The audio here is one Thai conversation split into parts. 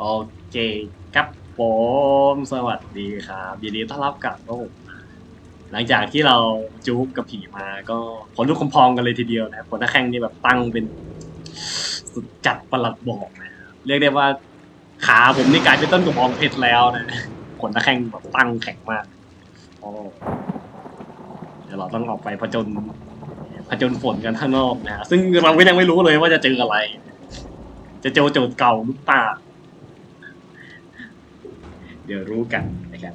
โอเคครับผมสวัสดีครับยินดีต้อนรับกลับครับหลังจากที่เราจู๊กกับผีมาก็ผลลุกคมพองกันเลยทีเดียวนะผลหน้าแข้งนี่แบบตั้งเป็นสุดจัดประหลัดบอกนะครับเรียกได้ว่าขาผมนี่กลายเป็นต้นกระบองเพชรแล้วนะผลหน้าแข้งแบบตั้งแข็งมากโอ้เดี๋ยวเราต้องออกไปผจญผจญฝนกันข้างนอกนะฮะซึ่งเราก็ยังไม่รู้เลยว่าจะเจออะไร จะเจอโจทย์เก่าหรือเปล่า เดี๋ยวรู้กันนะครับ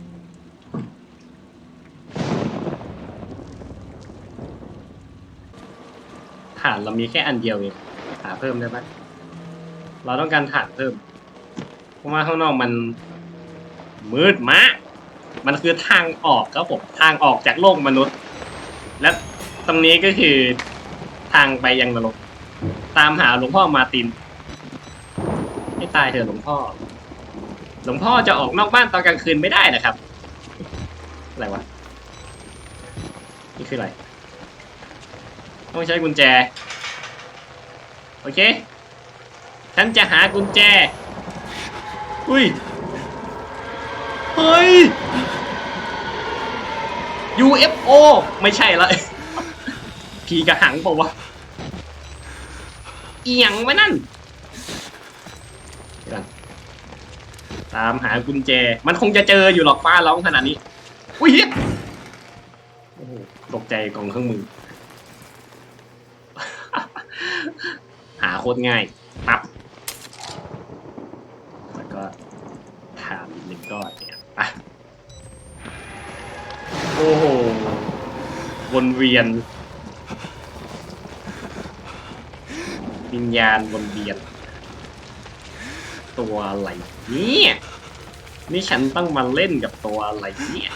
ฐานเรามีแค่อันเดียวเองหาเพิ่มได้ไหมเราต้องการฐานเพิ่ม เพราะว่าข้างนอกมันมืดมากมันคือทางออกครับผมทางออกจากโลกมนุษย์ และตรงนี้ก็คือทางไปยังนรกตามหาหลวงพ่อมาติน ให้ตายเถอะหลวงพ่อ หลวงพ่อจะออกนอกบ้านตอนกลางคืนไม่ได้นะครับ อะไรวะ นี่คืออะไร ต้องใช้กุญแจ โอเค ฉันจะหากุญแจ อุ้ย เฮ้ย UFO ไม่ใช่ละผีกระหังเปล่าวะเอียงไว้นั่นเดี๋ยวก่อน ตามหากุญแจ มันคงจะเจออยู่หรอกป้าร้องขนาดนี้ อุ้ยเฮียโอ้โหตกใจกล่องเครื่องมือ หาโคตรง่าย ปั๊บ แล้วก็ถามหนึ่งก้อนเนี่ยไปโอ้โห วนเวียน วิญญาณวนเวียน ตัวอะไรเนี่ยนี่ฉันต้องมาเล่นกับตัวอะไรเนี่ย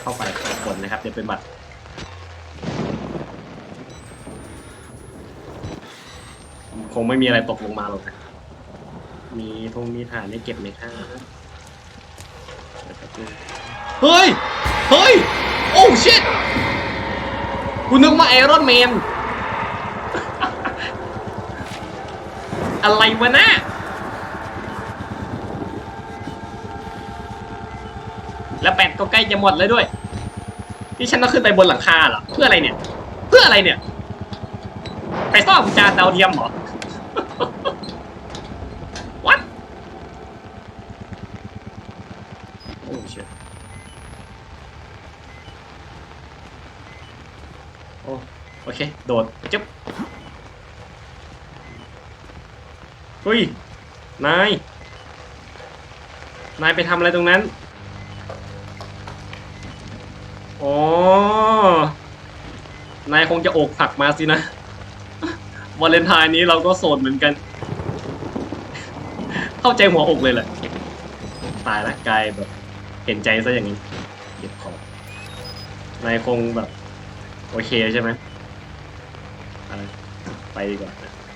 เข้าไปข้างบนนะครับ เดี๋ยวเป็นบัตรคงไม่มีอะไรตกลงมาหรอกนะมีทงมีฐานให้เก็บไหมครับเฮ้ย เฮ้ย โอ้ชิตกูนึกว่าไอรอนแมน อะไรวะนะแล้วแปดก็ใกล้จะหมดเลยด้วยนี่ฉันต้องขึ้นไปบนหลังคาเหรอเพื่ออะไรเนี่ย เพื่ออะไรเนี่ยไปซ่อมจานดาวเทียมเหรอ What โอ้เชิตโอโอเค โดดจุ๊บ เฮ้ย นาย นายไปทำอะไรตรงนั้น อ๋อ นายคงจะอกหักมาสินะวาเลนไทน์นี้เราก็โสดเหมือนกัน เข้าใจหัวอกเลยแหละ ตายละกายแบบ เห็นใจซะอย่างนี้เก็บของนายคงแบบ โอเคใช่ไหมไปดีกว่า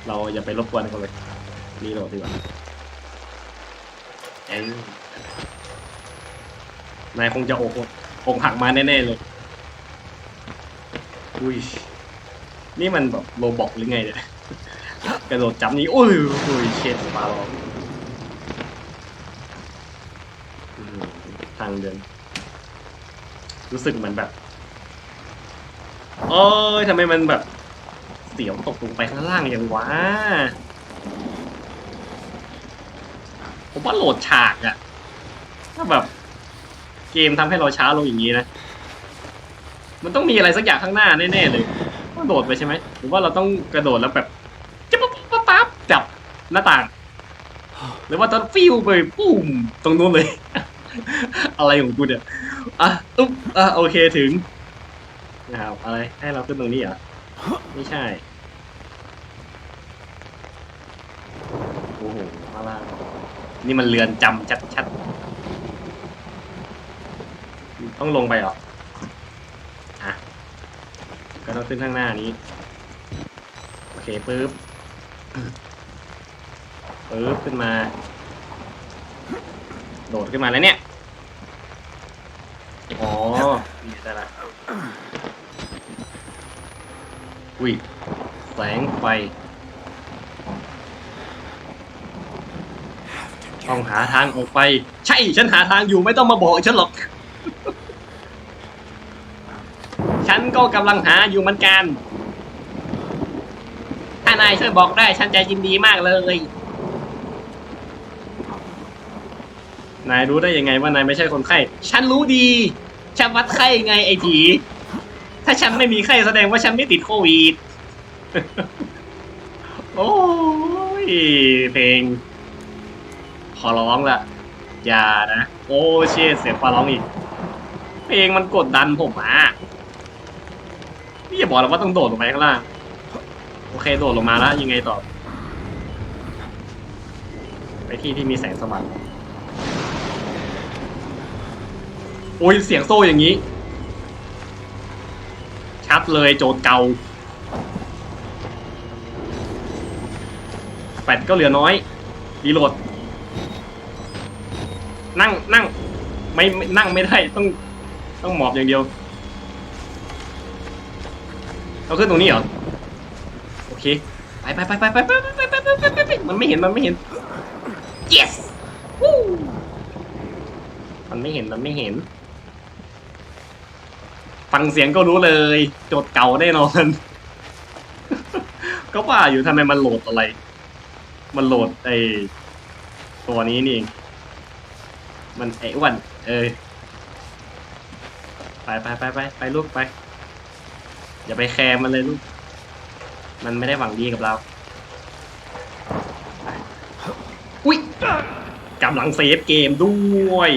เราอย่าไปรบกวนเขาเลย รีโหลดดีกว่าเอ้ยนายคงจะอกอกหักมาแน่ๆเลย อุ้ย นี่มันแบบโรบอกหรือไงเนี่ย กระโดดจับนี้อุ้ยอุ้ยเช็ดปาลองทางเดิน รู้สึกเหมือนแบบโอ้ยทำไมมันแบบ เสียวตกลงไปข้างล่างอย่างวะ ผมว่าโหลดฉากอะถ้าแบบ เกมทำให้เราช้าลงอย่างนี้นะ มันต้องมีอะไรสักอย่างข้างหน้าแน่ๆเลยต้องโดดไปใช่ไหมหรือว่าเราต้องกระโดดแล้วแบบจะปั๊บปั๊บปั๊บจับหน้าต่าง หรือว่าตอนฟิวไปปุ้มตรงนู้นเลย อะไรของกูเนี่ยอะอุ๊บอะโอเคถึงนะครับอะไรให้เราขึ้นตรงนี้เหรอไม่ใช่โอ้โหข้างล่าง นี่มันเรือนจำชัดๆ ต้องลงไปเหรอ อะ ก็ต้องขึ้นข้างหน้านี้ โอเคปึ๊บปึ๊บขึ้นมา โดดขึ้นมาแล้วเนี่ย อ๋อนี่ได้ละอุ้ยแสงไฟ ต้องหาทางออกไป ใช่ ฉันหาทางอยู่ไม่ต้องมาบอกฉันหรอก ฉันก็กำลังหาอยู่เหมือนกัน ถ้านายช่วยบอกได้ฉันจะยินดีมากเลย นายรู้ได้ยังไงว่านายไม่ใช่คนไข้ ฉันรู้ดี ฉันวัดไข้ไงไอ้ผี ถ้าฉันไม่มีไข้แสดงว่าฉันไม่ติดโควิด โอ้ยเพลง ขอร้องละอย่านะ โอ้เชี่ยเสียงขอร้องอีก เพลงมันกดดันผมอะนี่อย่าบอกแล้วว่าต้องโดดลงไปข้างล่าง โอเคโดดลงมาแล้วยังไงต่อ ไปที่ที่มีแสงสว่างโอ้ยเสียงโซ่อย่างนี้ ชัดเลยโจทย์เก่าแปดก็เหลือน้อยรีโหลด นั่งนั่งไม่ไม่นั่งไม่ได้ต้องต้องหมอบอย่างเดียวเอาขึ้นตรงนี้เหรอโอเคไปไปไปไปไปไปไปไปไปไปไปไปมันไม่เห็นมันไม่เห็น yes วู้มันไม่เห็นมันไม่เห็น ฟังเสียงก็รู้เลย โจทย์เก่าแน่นอนก็ว่าอยู่ทำไมมันโหลดอะไร มันโหลดไอตัวนี้นี่เอง มันไอ้อ้วนเออไปไปไปไปไปลูกไป อย่าไปแคร์มันเลยลูก มันไม่ได้หวังดีกับเรา อุ้ยกำลังเซฟเกมด้วย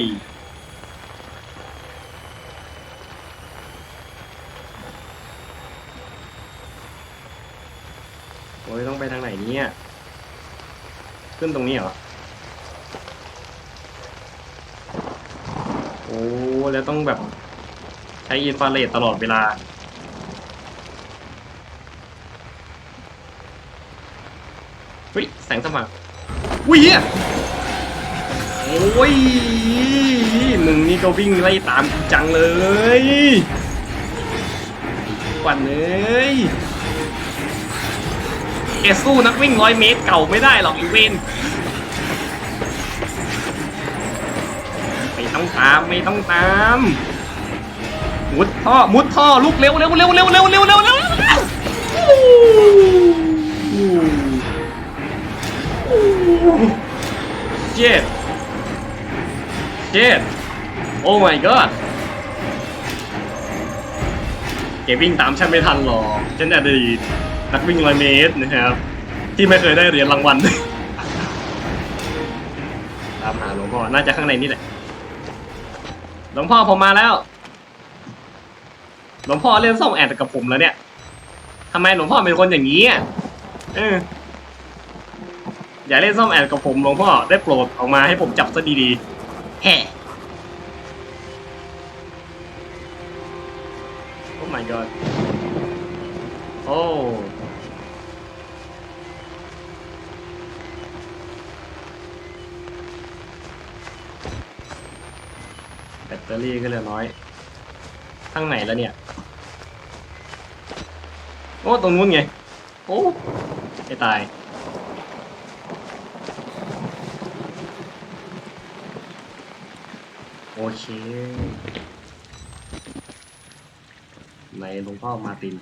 โอ้ยต้องไปทางไหนเนี่ย ขึ้นตรงนี้เหรอ อ้แล้วต้องแบบใช้อินฟราเรดตลอดเวลา เฮ้ย แสงสว่างอุ้ยเหี้ยโอ้ยมึงนี่ก็วิ่งไล่ตามจังเลยกวันเลยแกสู้นักวิ่งร้อยเมตรเก่าไม่ได้หรอกอีเวนไม่ ต้องตามไม่ต้องตามมุดท่อมุดท่อลุกเร็วเร็วเร็วเร็วเร็วเร็วเร็วเร็วเจ็ดเจ็ดโอ้ my god เกวิ่งตามฉันไม่ทันหรอกฉันอดีตนักวิ่งร้อยเมตรนะครับ ที่ไม่เคยได้เหรียญรางวัลตามหาหลวงพ่อน่าจะข้างในนี่แหละ หลวงพ่อผมมาแล้ว หลวงพ่อเล่นส่งแอดกับผมแล้วเนี่ยทำไมหลวงพ่อเป็นคนอย่างนี้อะเอออย่าเล่นซ่อมแอดกับผมหลวงพ่อได้โปรดออกมาให้ผมจับซะดีๆแฮ่โอ้ my god โอ้ ตเตอรี่ก็เหลือน้อยข้างไหนแล้วเนี่ย โอ้ ตรงนู้นไง โอ้ไอ้ตาย โอเค ในหลวงพ่อมาติน